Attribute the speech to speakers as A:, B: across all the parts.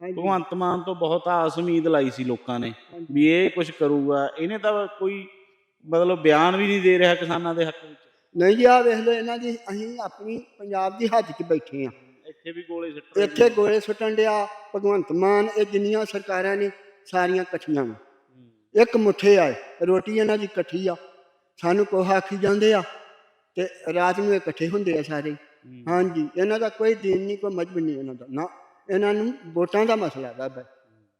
A: ਭਗਵੰਤ ਮਾਨ ਤੋਂ ਬਹੁਤ ਆਸ ਉਮੀਦ ਲਾਈ ਸੀ ਲੋਕਾਂ ਨੇ। ਵੀ ਇਹ ਕੁਝ ਕਰੂਗਾ। ਇਹਨੇ ਤਾਂ ਕੋਈ ਮਤਲਬ ਬਿਆਨ ਵੀ ਨਹੀਂ ਦੇ ਰਿਹਾ ਕਿਸਾਨਾਂ ਦੇ ਹੱਕ ਵਿੱਚ।
B: ਨਹੀਂ ਜੀ ਆ ਵੇਖ ਲਓ ਇਹਨਾਂ ਦੀ ਅਸੀਂ ਆਪਣੀ ਪੰਜਾਬ ਦੀ ਹੱਦ 'ਚ ਬੈਠੇ ਆ
A: ਇੱਥੇ ਵੀ ਗੋਲੇ ਸਿੱਟ ਰਹੇ
B: ਇੱਥੇ ਗੋਲੇ ਸੁੱਟਣ ਡਿਆ ਭਗਵੰਤ ਮਾਨ ਇਹ ਜਿੰਨੀਆਂ ਸਰਕਾਰਾਂ ਨੇ ਸਾਰੀਆਂ ਇਕੱਠੀਆਂ ਨੇ। ਇੱਕ ਮੁੱਠੇ ਆਏ ਰੋਟੀ ਇਹਨਾਂ ਦੀ ਇਕੱਠੀ ਆ। ਸਾਨੂੰ ਕੋਹ ਆਖੀ ਜਾਂਦੇ ਆ ਤੇ ਰਾਤ ਨੂੰ ਇਕੱਠੇ ਹੁੰਦੇ ਆ ਸਾਰੇ। ਹਾਂਜੀ ਇਹਨਾਂ ਦਾ ਕੋਈ ਦੀਨ ਨਹੀਂ ਕੋਈ ਮਜਬੂਰ ਨਹੀਂ ਇਹਨਾਂ ਦਾ ਨਾ। ਇਹਨਾਂ ਨੂੰ ਵੋਟਾਂ ਦਾ ਮਸਲਾ ਬਸ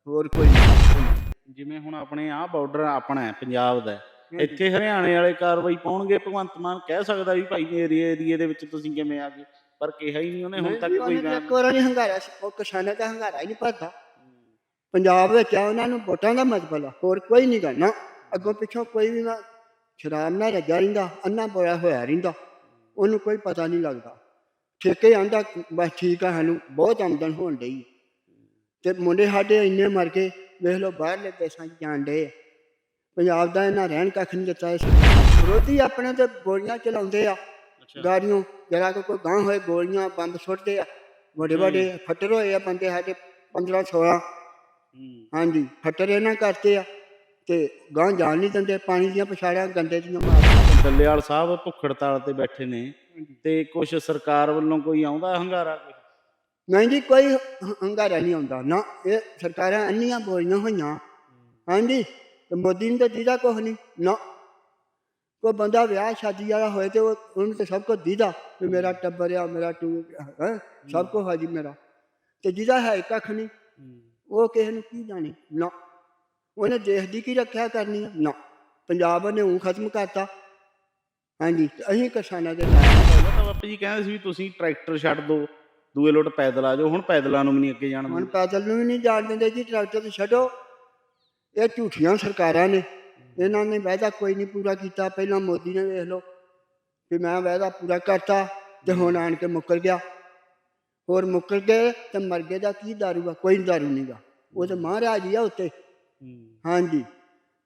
B: ਹੋਰ ਕੋਈ ਨਹੀਂ।
A: ਜਿਵੇਂ ਹੁਣ ਆਪਣੇ ਆਹ ਬਾਰਡਰ ਆਪਣਾ ਹੈ ਪੰਜਾਬ ਦਾ ਹੈ। ਇੱਥੇ ਹਰਿਆਣੇ ਵਾਲੇ ਕਾਰਵਾਈ ਪਾਉਣਗੇ ਭਗਵੰਤ ਮਾਨ ਕਹਿ ਸਕਦਾ ਵੀ ਭਾਈ ਮੇਰੇ ਏਰੀਏ ਦੇ ਵਿੱਚ ਤੁਸੀਂ ਕਿਵੇਂ ਆ ਗਏ ਪਰ ਕਿਹਾ ਹੀ ਨਹੀਂ ਉਹਨੇ ਹੁਣ ਤੱਕ ਕੋਈ ਬਿਆਨ
B: ਇੱਕ ਵਾਰ ਨਹੀਂ ਹੰਗਾਰਾ ਸੀ, ਉਹ ਕਿਸਾਨਾਂ ਦਾ ਹੰਗਾਰਾ ਹੀ ਨਹੀਂ ਭਰਦਾ। ਪੰਜਾਬ ਵਿੱਚ ਆ ਉਹਨਾਂ ਨੂੰ ਵੋਟਾਂ ਦਾ ਮਜਬਲਾ ਹੋਰ ਕੋਈ ਨਹੀਂ ਗਾ ਨਾ। ਅੱਗੋਂ ਪਿੱਛੋਂ ਕੋਈ ਵੀ ਨਾ ਸ਼ਰਾਬ ਨਾਲ ਰੱਜਾ ਰਹਿੰਦਾ ਅੰਨਾ ਬੋਇਆ ਹੋਇਆ ਰਹਿੰਦਾ ਉਹਨੂੰ ਕੋਈ ਪਤਾ ਨਹੀਂ ਲੱਗਦਾ। ਠੇਕੇ ਆਂਦਾ ਬਸ ਠੀਕ ਆ ਸਾਨੂੰ ਬਹੁਤ ਆਮਦਨ ਹੋਣ ਡਈ। ਤੇ ਮੁੰਡੇ ਸਾਡੇ ਇੰਨੇ ਮਰ ਕੇ ਵੇਖ ਲਓ ਬਾਹਰਲੇ ਦੇਸ਼ਾਂ 'ਚ ਜਾਣ ਡੇ ਪੰਜਾਬ ਦਾ ਇਹਨਾਂ ਰਹਿਣ ਕੱਖ ਨਹੀਂ ਦਿੱਤਾ ਇਸ ਵਿਰੋਧੀ ਆਪਣੇ ਤੇ ਗੋਲੀਆਂ ਚਲਾਉਂਦੇ ਆ ਗਾੜੀਆਂ ਜਰਾ ਕੋ ਕੋਈ ਗਾਂ ਹੋਏ ਗੋਲੀਆਂ ਬੰਬ ਸੁੱਟਦੇ ਆ। ਵੱਡੇ ਵੱਡੇ ਫੱਟਰ ਹੋਏ ਆ ਬੰਦੇ ਸਾਡੇ 15 16
A: ਹੂੰ।
B: ਹਾਂਜੀ ਫੱਟਰ ਇਹਨਾਂ ਕਰਤੇ ਆ। ਤੇ ਗਾਂ ਜਾਣ ਨਹੀਂ ਦਿੰਦੇ ਪਾਣੀ ਦੀਆਂ ਪਛਾੜਾਂ ਗੰਦੇ ਦੀਆਂ ਮਾਰਦੇ
A: ਡੱਲੇਵਾਲ ਸਾਹਿਬ ਭੁੱਖ ਹੜਤਾਲ ਤੇ ਬੈਠੇ ਨੇ ਤੇ ਕੁਝ ਸਰਕਾਰ ਵੱਲੋਂ ਕੋਈ ਆਉਂਦਾ ਹੰਗਾਰਾ?
B: ਨਹੀਂ ਜੀ ਕੋਈ ਹੰਗਾਰਾ ਨਹੀਂ ਆਉਂਦਾ। ਨਾ ਇਹ ਸਰਕਾਰਾਂ ਇੰਨੀਆਂ ਬੋਲੀਆਂ ਹੋਈਆਂ। ਹਾਂਜੀ ਤੇ ਮੋਦੀ ਨੇ ਤਾਂ ਦੀਦਾ ਕੁਛ ਨਹੀਂ। ਨਾ ਕੋਈ ਬੰਦਾ ਵਿਆਹ ਸ਼ਾਦੀ ਵਾਲਾ ਹੋਏ ਤੇ ਉਹ ਉਹਨੂੰ ਤੇ ਸਭ ਕੁਝ ਦੀਦਾ ਵੀ ਮੇਰਾ ਟੱਬਰ ਆ ਮੇਰਾ ਟੂ ਹੈ ਸਭ ਕੁਝ ਹਾਜੀ ਮੇਰਾ। ਤੇ ਜਿਹਦਾ ਹੈ ਕੱਖ ਨਹੀਂ ਉਹ ਕਿਸੇ ਨੂੰ ਕੀ ਜਾਣੇ? ਨਾ। ਉਹਨੇ ਦੇਸ਼ ਦੀ ਕੀ ਰੱਖਿਆ ਕਰਨੀ ਆ? ਨਾ। ਪੰਜਾਬ ਨੇ ਉਹ ਖਤਮ ਕਰਤਾ। ਹਾਂਜੀ ਤੇ ਅਸੀਂ ਕਿਸਾਨਾਂ ਦੇ ਨਾਲ
A: ਪਹਿਲਾਂ ਤਾਂ ਬਾਪੂ ਜੀ ਕਹਿੰਦੇ ਸੀ ਵੀ ਤੁਸੀਂ ਟਰੈਕਟਰ ਛੱਡ ਦਿਓ ਦੂਏ ਲੋਟ ਪੈਦਲ ਆ ਜਾਓ ਹੁਣ ਪੈਦਲਾਂ ਨੂੰ ਵੀ ਨਹੀਂ ਅੱਗੇ ਜਾਣ
B: ਹੁਣ
A: ਦਿੰਦੇ
B: ਪੈਦਲ ਨੂੰ ਵੀ ਨਹੀਂ ਜਾਣ ਦਿੰਦੇ ਜੀ ਟਰੈਕਟਰ ਤੇ ਛੱਡੋ। ਇਹ ਝੂਠੀਆਂ ਸਰਕਾਰਾਂ ਨੇ। ਇਹਨਾਂ ਨੇ ਵਾਅਦਾ ਕੋਈ ਨਹੀਂ ਪੂਰਾ ਕੀਤਾ। ਪਹਿਲਾਂ ਮੋਦੀ ਨੇ ਵੇਖ ਲਓ ਵੀ ਮੈਂ ਵਾਅਦਾ ਪੂਰਾ ਕਰਤਾ ਤੇ ਹੁਣ ਆਣ ਕੇ ਮੁੱਕਰ ਗਿਆ। ਹੋਰ ਮੁੱਕਰ ਗਏ ਤੇ ਮਰ ਗਏ ਦਾ ਕੀ ਦਾਰੂ ਆ? ਕੋਈ ਦਾਰੂ ਨਹੀਂਗਾ ਉਹ ਤੇ ਮਹਾਰਾਜ ਹੀ ਆ ਉੱਤੇ। ਹਾਂਜੀ।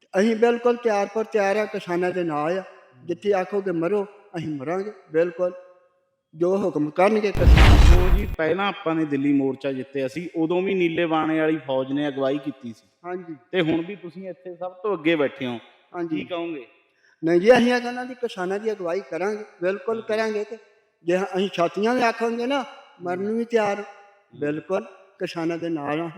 B: ਤੇ ਅਸੀਂ ਬਿਲਕੁਲ ਤਿਆਰ ਪਰ ਤਿਆਰ ਆ ਕਿਸਾਨਾਂ ਦੇ ਨਾਲ ਆ। ਜਿੱਥੇ ਆਖੋਗੇ ਮਰੋ ਅਸੀਂ ਮਰਾਂਗੇ ਬਿਲਕੁਲ। ਜੋ ਹੁਕਮ ਕਰਨਗੇ ਕਿਸਾਨ
A: ਉਹ ਜੀ ਪਹਿਲਾਂ ਆਪਾਂ ਨੇ ਦਿੱਲੀ ਮੋਰਚਾ ਜਿੱਤਿਆ ਸੀ ਉਦੋਂ ਵੀ ਨੀਲੇ ਬਾਣੇ ਵਾਲੀ ਫੌਜ ਨੇ ਅਗਵਾਈ ਕੀਤੀ ਸੀ।
B: ਹਾਂਜੀ।
A: ਤੇ ਹੁਣ ਵੀ ਤੁਸੀਂ ਇੱਥੇ ਸਭ ਤੋਂ ਅੱਗੇ ਬੈਠੇ ਹੋ ਕੀ
B: ਹਾਂਜੀ
A: ਕਹੋਗੇ?
B: ਨਹੀਂ ਜੀ ਅਸੀਂ ਤਾਂ ਉਹਨਾਂ ਦੀ ਕਿਸਾਨਾਂ ਦੀ ਅਗਵਾਈ ਕਰਾਂਗੇ ਬਿਲਕੁਲ ਕਰਾਂਗੇ ਕਿ ਜੇ ਅਸੀਂ ਛਾਤੀਆਂ ਵੀ ਆਖਾਂਗੇ ਨਾ ਮਰਨ ਨੂੰ ਵੀ ਤਿਆਰ। ਬਿਲਕੁਲ ਕਿਸਾਨਾਂ ਦੇ ਨਾਲ ਆ।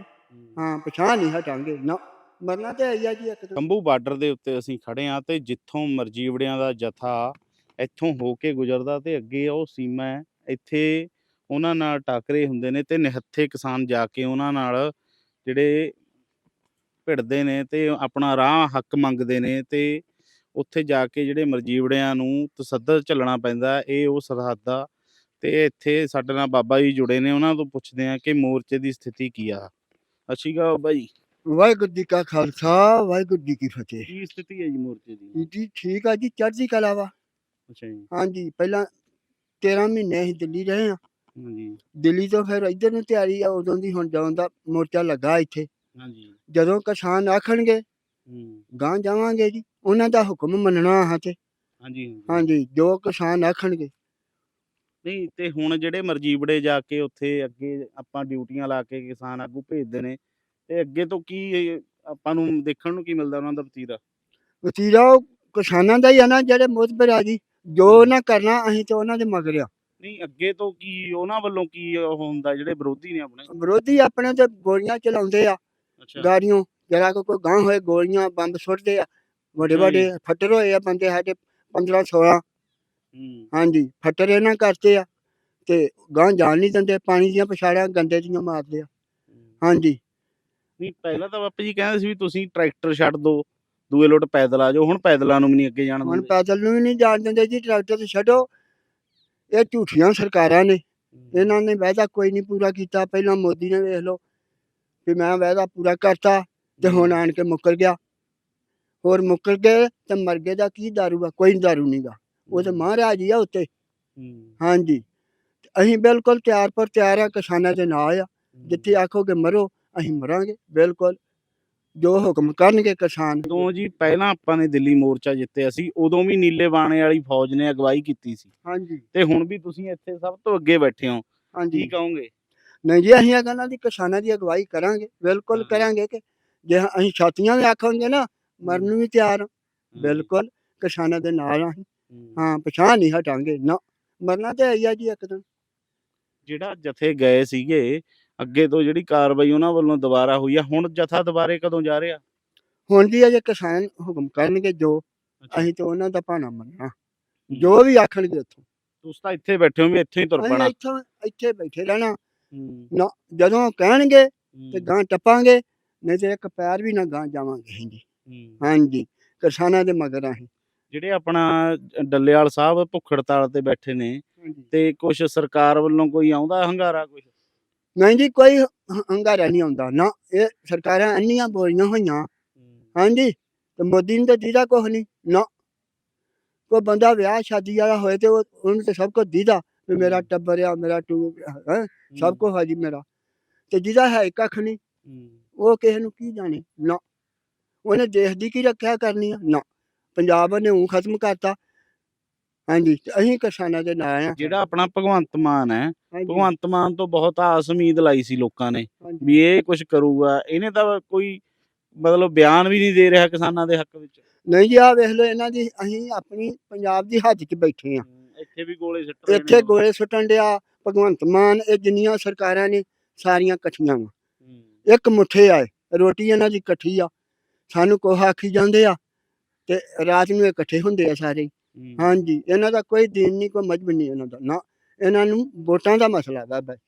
B: ਹਾਂ ਪਛਾਣ ਨਹੀਂ ਹਟਾਂਗੇ ਨਾ। ਮਰਨਾ ਤੇ ਆਈ ਆ ਜੀ ਇੱਕ ਦਿਨ
A: ਕੰਬੂ ਬਾਰਡਰ ਦੇ ਉੱਤੇ ਅਸੀਂ ਖੜੇ ਆ ਤੇ ਜਿੱਥੋਂ ਮਰਜੀਵੜਿਆਂ ਦਾ ਜਥਾ ਇੱਥੋਂ ਹੋ ਕੇ ਗੁਜ਼ਰਦਾ ਤੇ ਅੱਗੇ ਉਹ ਸੀਮਾ ਹੈ। ਇੱਥੇ ਉਹਨਾਂ ਨਾਲ ਟਾਕਰੇ ਹੁੰਦੇ ਨੇ ਤੇ ਨਿਹੱਥੇ ਕਿਸਾਨ ਜਾ ਕੇ ਉਹਨਾਂ ਨਾਲ ਜਿਹੜੇ ਭਿੜਦੇ ਨੇ ਤੇ ਆਪਣਾ ਰਾਹ ਹੱਕ ਮੰਗਦੇ ਨੇ ਤੇ ਉੱਥੇ ਜਾ ਕੇ ਜਿਹੜੇ ਮਰਜੀਵੜਿਆਂ ਨੂੰ ਤਸੱਦਦ ਝੱਲਣਾ ਪੈਂਦਾ ਇਹ ਉਹ ਸਰਹੱਦ ਆ। ਤੇ ਇੱਥੇ ਸਾਡੇ ਨਾਲ ਬਾਬਾ ਜੀ ਜੁੜੇ ਨੇ, ਉਹਨਾਂ ਤੋਂ ਪੁੱਛਦੇ ਆ ਕਿ ਮੋਰਚੇ ਦੀ ਸਥਿਤੀ ਕੀ ਆ। ਅੱਛੀ ਗਾ ਬਾਬਾ ਜੀ।
B: ਵਾਹਿਗੁਰੂ ਜੀ ਕਾ ਖਾਲਸਾ ਵਾਹਿਗੁਰੂ ਜੀ ਕੀ ਫਤਿਹ।
A: ਕੀ ਸਥਿਤੀ ਹੈ ਜੀ ਮੋਰਚੇ ਦੀ?
B: ਜੀ ਠੀਕ ਆ ਜੀ ਚੜ੍ਹਦੀ ਕਲਾ ਵਾ।
A: ਅੱਛਾ ਜੀ।
B: ਹਾਂਜੀ ਪਹਿਲਾਂ 13 ਮਹੀਨੇ ਅਸੀਂ ਦਿੱਲੀ ਰਹੇ ਹਾਂ।
A: ਹਾਂਜੀ।
B: ਦਿੱਲੀ ਤੋਂ ਫਿਰ ਇੱਧਰ ਨੂੰ ਤਿਆਰੀ ਆ ਉਦੋਂ ਦੀ ਹੁਣ ਜਾਣ ਦਾ ਮੋਰਚਾ ਲੱਗਾ ਇੱਥੇ।
A: ਹਾਂਜੀ।
B: ਜਦੋਂ ਕਿਸਾਨ ਆਖਣਗੇ
A: ਹੂੰ।
B: ਗਾਂ ਜਾਵਾਂਗੇ ਜੀ ਉਹਨਾਂ ਦਾ ਹੁਕਮ ਮੰਨਣਾ ਹਾਂ ਤੇ।
A: ਹਾਂਜੀ ਹਾਂਜੀ।
B: ਹਾਂਜੀ ਜੋ ਕਿਸਾਨ ਆਖਣਗੇ।
A: ਨਹੀਂ ਤੇ ਹੁਣ ਜਿਹੜੇ ਮਰਜੀਬੜੇ ਜਾ ਕੇ ਉੱਥੇ ਅੱਗੇ ਆਪਾਂ ਡਿਊਟੀਆਂ ਲਾ ਕੇ ਕਿਸਾਨ ਆਗੂ ਭੇਜਦੇ ਨੇ ਤੇ ਅੱਗੇ ਤੋਂ ਕੀ ਆਪਾਂ ਨੂੰ ਦੇਖਣ ਨੂੰ ਕੀ ਮਿਲਦਾ ਉਹਨਾਂ ਦਾ ਵਤੀਰਾ?
B: ਵਤੀਰਾ ਉਹ ਕਿਸਾਨਾਂ ਦਾ ਹੀ ਆ ਨਾ ਜਿਹੜੇ ਮੁਤਬਰ ਆ ਜੀ ਜੋ ਉਹਨਾਂ ਕਰਨਾ ਅਸੀਂ ਤੇ ਉਹਨਾਂ ਦੇ ਮਗਰ ਆ।
A: ਨਹੀਂ ਅੱਗੇ ਤੋਂ ਕੀ ਉਹਨਾਂ ਵੱਲੋਂ ਕੀ ਉਹ ਹੁੰਦਾ ਜਿਹੜੇ ਵਿਰੋਧੀ ਨੇ ਆਪਣੇ?
B: ਵਿਰੋਧੀ ਆਪਣੇ ਤੇ ਗੋਲੀਆਂ ਚਲਾਉਂਦੇ ਆ
A: ਅੱਛਾ।
B: ਗਾੜੀਆਂ ਕੋ ਕੋਈ ਗਾਂ ਹੋਏ ਗੋਲੀਆਂ ਬੰਬ ਸੁੱਟਦੇ ਆ। ਵੱਡੇ। ਵੱਡੇ ਫੱਟਰ ਹੋਏ ਆ ਬੰਦੇ ਸਾਡੇ 15 16
A: ਹੂੰ।
B: ਹਾਂਜੀ ਫੱਟਰ ਇਹਨਾਂ ਕਰਤੇ ਆ ਤੇ ਗਾਂ ਜਾਣ ਨਹੀਂ ਦਿੰਦੇ ਪਾਣੀ ਦੀਆਂ ਪਛਾੜਾਂ ਗੰਦੇ ਦੀਆਂ ਮਾਰਦੇ ਆ। ਹਾਂਜੀ।
A: ਨਹੀਂ ਪਹਿਲਾਂ ਤਾਂ ਬਾਪੂ ਜੀ ਕਹਿੰਦੇ ਸੀ ਵੀ ਤੁਸੀਂ ਟਰੈਕਟਰ ਛੱਡ ਦਿਓ ਦੂਏ ਲੋਟ ਪੈਦਲ ਆ ਜਾਓ ਹੁਣ ਪੈਦਲਾਂ ਨੂੰ ਵੀ ਨਹੀਂ ਅੱਗੇ ਜਾਣ
B: ਹੁਣ
A: ਦਿੰਦੇ।
B: ਪੈਦਲ ਨੂੰ ਵੀ ਨਹੀਂ ਜਾਣ ਦਿੰਦੇ ਜੀ ਟਰੈਕਟਰ ਤੇ ਛੱਡੋ। ਇਹ ਝੂਠੀਆਂ ਸਰਕਾਰਾਂ ਨੇ। ਇਹਨਾਂ ਨੇ ਵਾਅਦਾ ਕੋਈ ਨਹੀਂ ਪੂਰਾ ਕੀਤਾ ਪਹਿਲਾਂ ਮੋਦੀ ਨੇ ਵੇਖ ਲਓ ਵੀ ਮੈਂ ਵਾਅਦਾ ਪੂਰਾ ਕਰਤਾ ਤੇ ਹੁਣ ਆਣ ਕੇ ਮੁੱਕਰ ਗਿਆ। ਹੋਰ ਮੁੱਕਰ ਗਏ ਤੇ ਮਰ ਗਏ ਦਾ ਕੀ ਦਾਰੂ ਆ? ਕੋਈ ਦਾਰੂ ਨਹੀਂਗਾ ਉਹ ਤੇ ਮਹਾਰਾਜ ਹੀ ਆ ਉੱਤੇ।
A: ਹੂੰ।
B: ਹਾਂਜੀ। ਤੇ ਅਸੀਂ ਬਿਲਕੁਲ ਤਿਆਰ ਪਰ ਤਿਆਰ ਆ ਕਿਸਾਨਾਂ ਦੇ ਨਾਲ ਆ। ਜਿੱਥੇ ਆਖੋਗੇ ਮਰੋ ਅਸੀਂ ਮਰਾਂਗੇ ਬਿਲਕੁਲ। ਜੋ ਹੁਕਮ ਕਰਨਗੇ ਕਿਸਾਨ।
A: ਜਦੋਂ ਜੀ ਪਹਿਲਾਂ ਆਪਾਂ ਨੇ ਦਿੱਲੀ ਮੋਰਚਾ ਜਿੱਤਿਆ ਸੀ ਉਦੋਂ ਵੀ ਨੀਲੇ ਬਾਣੇ ਵਾਲੀ ਫੌਜ ਨੇ ਅਗਵਾਈ ਕੀਤੀ ਸੀ।
B: ਹਾਂਜੀ।
A: ਤੇ ਹੁਣ ਵੀ ਤੁਸੀਂ ਇੱਥੇ ਸਭ ਤੋਂ ਅੱਗੇ ਬੈਠੇ ਹੋ। ਕੀ
B: ਹਾਂਜੀ
A: ਕਹੋਗੇ?
B: ਨਹੀਂ ਜੀ ਅਸੀਂ ਇਹ ਕਹਿੰਦਾ ਜੀ ਕਿਸਾਨਾਂ ਦੀ ਅਗਵਾਈ ਕਰਾਂਗੇ ਬਿਲਕੁਲ
A: ਹਾਂ।
B: ਕਰਾਂਗੇ ਕਿ ਜੇ ਅਸੀਂ ਛਾਤੀਆਂ ਵੀ ਆਖਾਂਗੇ ਨਾ ਮਰਨ ਨੂੰ ਵੀ ਤਿਆਰ ਹਾਂ। ਬਿਲਕੁਲ ਕਿਸਾਨਾਂ ਦੇ ਨਾਲ ਹਾਂ ਅਸੀਂ।
A: ਹੂੰ।
B: ਹਾਂ ਪਛਾਣ ਨਹੀਂ ਹਟਾਂਗੇ ਨਾ। ਮਰਨਾ ਤੇ ਆਈ ਆ ਜੀ ਇੱਕ ਦਿਨ।
A: ਜਿਹੜਾ ਜਥੇ ਗਏ ਸੀਗੇ ਅੱਗੇ ਤੋਂ ਜਿਹੜੀ ਕਾਰਵਾਈ ਉਹਨਾਂ ਵੱਲੋਂ ਦੁਬਾਰਾ ਹੋਈ ਆ ਹੁਣ ਜਥਾ ਦੁਬਾਰੇ ਕਦੋਂ ਜਾ ਰਿਹਾ?
B: ਹੁਣ ਜੀ ਅਜੇ ਕਿਸਾਨ ਹੁਕਮ ਕਰਨਗੇ ਜੋ। ਅਸੀਂ ਤਾਂ ਉਹਨਾਂ ਦਾ ਭਾਣਾ ਮੰਨਣਾ। ਜੋ ਵੀ ਆਖਣਗੇ ਉੱਥੋਂ
A: ਤੁਸੀਂ ਤਾਂ ਇੱਥੇ ਬੈਠੇ ਹੋ ਵੀ ਇੱਥੇ ਹੀ ਤੁਰ ਪੈਣਾ।
B: ਇੱਥੋਂ ਇੱਥੇ ਬੈਠੇ ਰਹਿਣਾ। ਨਾ ਜਦੋਂ ਕਹਿਣਗੇ ਤੇ ਗਾਂ ਟੱਪਾਂਗੇ ਨਹੀਂ ਤੇ ਇੱਕ ਪੈਰ ਵੀ ਨਾ ਗਾਂ ਜਾਵਾਂਗੇ ਜੀ। ਹਾਂਜੀ ਕਿਸਾਨਾਂ ਦੇ ਮਗਰ ਅਸੀਂ।
A: ਜਿਹੜੇ ਆਪਣਾ ਡੱਲੇਵਾਲ ਸਾਹਿਬ ਭੁੱਖ ਹੜਤਾਲ ਤੇ ਬੈਠੇ ਨੇ ਤੇ ਕੁਝ ਸਰਕਾਰ ਵੱਲੋਂ ਕੋਈ ਆਉਂਦਾ ਹੰਗਾਰਾ ਕੁਝ
B: ਨਹੀਂ ਜੀ ਕੋਈ ਹੰਗਾਰਾ ਨਹੀਂ ਆਉਂਦਾ। ਨਾ ਇਹ ਸਰਕਾਰਾਂ ਇੰਨੀਆਂ ਬੋਲੀਆਂ ਹੋਈਆਂ। ਹਾਂਜੀ ਤੇ ਮੋਦੀ ਨੂੰ ਤਾਂ ਦੀਦਾ ਨਹੀਂ। ਨਾ ਕੋਈ ਬੰਦਾ ਵਿਆਹ ਸ਼ਾਦੀ ਵਾਲਾ ਹੋਏ ਤੇ ਉਹ ਉਹਨੂੰ ਤੇ ਸਭ ਕੁਝ ਦੀਦਾ ਵੀ ਮੇਰਾ। ਟੱਬਰ ਆ ਮੇਰਾ ਟੂ ਹੈ ਸਭ ਕੁਝ ਹਾਜੀ ਮੇਰਾ। ਤੇ ਜਿਹਦਾ ਹੈ ਕੱਖ ਨਹੀਂ ਉਹ ਕਿਸੇ ਨੂੰ ਕੀ ਜਾਣੇ? ਨਾ ਉਹਨੇ ਦੇਸ਼ ਦੀ ਕੀ ਰੱਖਿਆ ਕਰਨੀ ਆ? ਨਾ ਪੰਜਾਬ ਨੇ ਉਹ ਖਤਮ ਕਰਤਾ। ਹਾਂਜੀ ਅਸੀਂ ਕਿਸਾਨਾਂ ਦੇ ਨਾਲ ਆ।
A: ਜਿਹੜਾ ਆਪਣਾ ਭਗਵੰਤ ਮਾਨ ਹੈ ਭਗਵੰਤ ਮਾਨ ਤੋਂ ਬਹੁਤ ਆਸ ਉਮੀਦ ਲਾਈ ਸੀ ਲੋਕਾਂ ਨੇ। ਵੀ ਇਹ ਕੁਝ ਕਰੂਗਾ। ਇਹਨੇ ਤਾਂ ਕੋਈ ਮਤਲਬ ਬਿਆਨ ਵੀ ਨਹੀਂ ਦੇ ਰਿਹਾ ਕਿਸਾਨਾਂ ਦੇ ਹੱਕ ਵਿੱਚ।
B: ਨਹੀਂ ਜੀ ਆ ਵੇਖ ਲਓ ਇਹਨਾਂ ਦੀ ਅਸੀਂ ਆਪਣੀ ਪੰਜਾਬ ਦੀ ਹੱਦ 'ਚ ਬੈਠੇ ਆ
A: ਇੱਥੇ ਵੀ ਗੋਲੇ ਸਿੱਟ
B: ਇੱਥੇ। ਗੋਲੇ ਸੁੱਟਣ ਡਿਆ ਭਗਵੰਤ ਮਾਨ ਇਹ ਜਿੰਨੀਆਂ ਸਰਕਾਰਾਂ ਨੇ ਸਾਰੀਆਂ ਇਕੱਠੀਆਂ ਵਾ। ਇੱਕ ਮੁੱਠੇ ਆਏ ਰੋਟੀ ਇਹਨਾਂ ਦੀ ਇਕੱਠੀ ਆ। ਸਾਨੂੰ ਕੋਹ ਆਖੀ ਜਾਂਦੇ ਆ ਤੇ ਰਾਤ ਨੂੰ ਇਕੱਠੇ ਹੁੰਦੇ ਆ ਸਾਰੇ। ਹਾਂਜੀ ਇਹਨਾਂ ਦਾ ਕੋਈ ਦੀਨ ਨਹੀਂ ਕੋਈ ਮਜਬ ਨਹੀਂ ਇਹਨਾਂ ਦਾ ਨਾ। ਇਹਨਾਂ ਨੂੰ ਵੋਟਾਂ ਦਾ ਮਸਲਾ ਵਾ ਬਸ।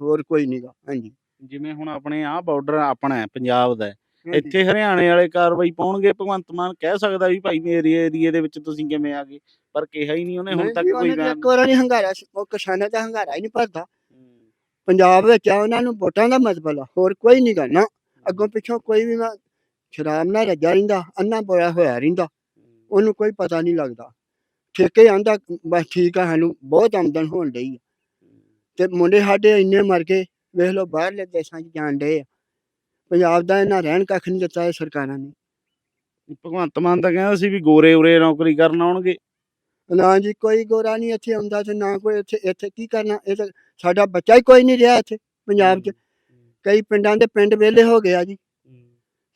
B: ਹੋਰ ਕੋਈ ਨਹੀਂਗਾ ਹਾਂਜੀ।
A: ਜਿਵੇਂ ਹੁਣ ਆਪਣੇ ਆਹ ਬਾਰਡਰ ਆਪਣਾ ਹੈ ਪੰਜਾਬ ਦਾ ਹੈ। ਇੱਥੇ ਹਰਿਆਣੇ ਵਾਲੇ ਕਾਰਵਾਈ ਪਾਉਣਗੇ ਭਗਵੰਤ ਮਾਨ ਕਹਿ ਸਕਦਾ ਵੀ ਭਾਈ ਮੇਰੇ ਏਰੀਏ ਦੇ ਵਿੱਚ ਤੁਸੀਂ ਕਿਵੇਂ ਆ ਗਏ ਪਰ ਕਿਹਾ ਹੀ ਨਹੀਂ ਉਹਨੇ ਹੁਣ ਤੱਕ ਕੋਈ ਬਿਆਨ
B: ਇੱਕ ਵਾਰ ਨਹੀਂ ਹੰਗਾਰਾ ਸੀ, ਉਹ ਕਿਸਾਨਾਂ ਦਾ ਹੰਗਾਰਾ ਹੀ ਨਹੀਂ ਭਰਦਾ।
A: ਹੂੰ,
B: ਪੰਜਾਬ ਵਿੱਚ ਆ ਉਹਨਾਂ ਨੂੰ ਵੋਟਾਂ ਦਾ ਆ ਹੋਰ ਕੋਈ ਨਹੀਂ ਨਾ। ਅੱਗੋਂ ਪਿੱਛੋਂ ਕੋਈ ਵੀ ਨਾ ਸ਼ਰਾਬ ਨਾਲ ਰੱਜਾ ਰਹਿੰਦਾ ਅੰਨਾ ਬੋਇਆ ਹੋਇਆ ਰਹਿੰਦਾ। ਉਹਨੂੰ ਕੋਈ ਪਤਾ ਨਹੀਂ ਲੱਗਦਾ। ਠੇਕੇ ਆਂਦਾ ਬਸ ਠੀਕ ਆ ਸਾਨੂੰ ਬਹੁਤ ਆਮਦਨ ਹੋਣ ਡਈ ਆ। ਤੇ ਮੁੰਡੇ ਸਾਡੇ ਇੰਨੇ ਮਰ ਗਏ ਵੇਖ ਲਓ ਬਾਹਰਲੇ ਦੇਸ਼ਾਂ 'ਚ ਜਾਣ ਡਏ ਆ। ਪੰਜਾਬ ਦਾ ਇਹਨਾਂ ਰਹਿਣ ਕੱਖ ਨਹੀਂ ਦਿੱਤਾ ਇਹ ਸਰਕਾਰਾਂ ਨੇ।
A: ਭਗਵੰਤ ਮਾਨ ਤਾਂ ਕਹਿੰਦਾ ਸੀ ਵੀ ਗੋਰੇ ਉਰੇ ਨੌਕਰੀ ਕਰਨ ਆਉਣਗੇ।
B: ਨਾ ਜੀ ਕੋਈ ਗੋਰਾ ਨਹੀਂ ਇੱਥੇ ਆਉਂਦਾ ਤੇ ਨਾ ਕੋਈ ਇੱਥੇ ਇੱਥੇ ਕੀ ਕਰਨਾ ਇਹ ਤਾਂ ਸਾਡਾ ਬੱਚਾ ਹੀ ਕੋਈ ਨਹੀਂ ਰਿਹਾ ਇੱਥੇ ਪੰਜਾਬ 'ਚ। ਕਈ ਪਿੰਡਾਂ ਦੇ ਪਿੰਡ ਵਿਹਲੇ ਹੋ ਗਏ ਆ ਜੀ।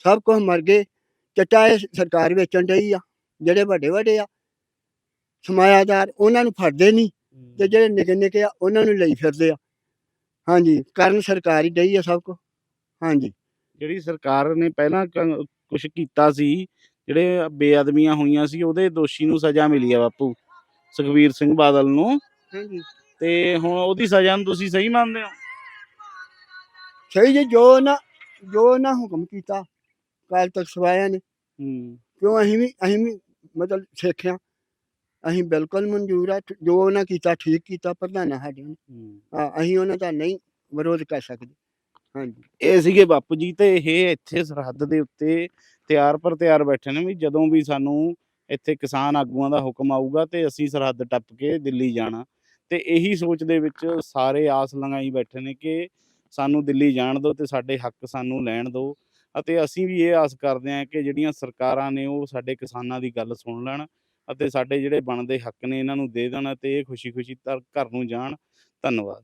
B: ਸਭ ਕੁਝ ਮਰ ਗਏ ਚੱਟਾ ਇਹ ਸਰਕਾਰ ਵੇਚਣ ਡਈ ਆ ਜਿਹੜੇ ਵੱਡੇ ਵੱਡੇ ਆ। ਸਮਾਇਆਦਾਰ ਉਹਨਾਂ ਨੂੰ ਫੜਦੇ ਨਹੀਂ ਤੇ ਜਿਹੜੇ ਨਿੱਕੇ ਨਿੱਕੇ ਆ ਉਹਨਾਂ ਨੂੰ ਲਈ ਫਿਰਦੇ ਆ। ਹਾਂਜੀ ਕਰਨ ਸਰਕਾਰ ਹੀ ਡਈ ਆ ਸਭ ਕੁਝ ਹਾਂਜੀ।
A: ਜਿਹੜੀ ਸਰਕਾਰ ਨੇ ਪਹਿਲਾਂ ਕੁਝ ਕੀਤਾ ਸੀ ਜਿਹੜੇ ਬੇਅਦਬੀਆਂ ਹੋਈਆਂ ਸੀ ਉਹਦੇ ਦੋਸ਼ੀ ਨੂੰ ਸਜ਼ਾ ਮਿਲੀ ਆ ਬਾਪੂ ਸੁਖਬੀਰ ਸਿੰਘ ਬਾਦਲ ਨੂੰ।
B: ਹਾਂਜੀ।
A: ਤੇ ਹੁਣ ਉਹਦੀ ਸਜ਼ਾ ਨੂੰ ਤੁਸੀਂ ਸਹੀ ਮੰਨਦੇ ਹੋ?
B: ਸਹੀ ਜੀ ਜੋ ਨਾ ਜੋ ਨਾ ਹੁਕਮ ਕੀਤਾ ਕਾਲ ਤੱਕ ਸਵਾਇਆ ਨੇ।
A: ਹੂੰ।
B: ਕਿਉਂ ਅਸੀਂ ਵੀ ਅਸੀਂ ਵੀ ਮਤਲਬ ਸਿੱਖਿਆ ਅਸੀਂ ਬਿਲਕੁਲ ਮਨਜ਼ੂਰ ਆ ਜੋ ਉਹਨਾਂ ਕੀਤਾ ਠੀਕ ਕੀਤਾ ਪ੍ਰਧਾਨਾਂ ਸਾਡੇ ਨੇ
A: ਹੂੰ।
B: ਅਸੀਂ ਉਹਨਾਂ ਦਾ ਨਹੀਂ ਵਿਰੋਧ ਕਰ ਸਕਦੇ। ਹਾਂਜੀ।
A: ਇਹ ਸੀਗੇ ਬਾਪੂ ਜੀ ਤੇ ਇਹ ਇੱਥੇ ਸਰਹੱਦ ਦੇ ਉੱਤੇ ਤਿਆਰ ਪਰ ਤਿਆਰ ਬੈਠੇ ਨੇ ਵੀ ਜਦੋਂ ਵੀ ਸਾਨੂੰ ਇੱਥੇ ਕਿਸਾਨ ਆਗੂਆਂ ਦਾ ਹੁਕਮ ਆਊਗਾ ਤੇ ਅਸੀਂ ਸਰਹੱਦ ਟੱਪ ਕੇ ਦਿੱਲੀ ਜਾਣਾ। ਤੇ ਇਹੀ ਸੋਚ ਦੇ ਵਿੱਚ ਸਾਰੇ ਆਸ ਲੰਗਾਈ ਬੈਠੇ ਨੇ ਕਿ ਸਾਨੂੰ ਦਿੱਲੀ ਜਾਣ ਦਿਓ ਤੇ ਸਾਡੇ ਹੱਕ ਸਾਨੂੰ ਲੈਣ ਦਿਓ। ਅਤੇ ਅਸੀਂ ਵੀ ਇਹ ਆਸ ਕਰਦੇ ਹਾਂ ਕਿ ਜਿਹੜੀਆਂ ਸਰਕਾਰਾਂ ਨੇ ਉਹ ਸਾਡੇ ਕਿਸਾਨਾਂ ਦੀ ਗੱਲ ਸੁਣ ਲੈਣ। ਅਤੇ ਸਾਡੇ ਜਿਹੜੇ ਬਣਦੇ ਹੱਕ ਨੇ, ਇਹਨਾਂ ਨੂੰ ਦੇ ਦੇਣ ਅਤੇ ਇਹ ਖੁਸ਼ੀ-ਖੁਸ਼ੀ ਘਰ ਨੂੰ ਜਾਣ। ਧੰਨਵਾਦ।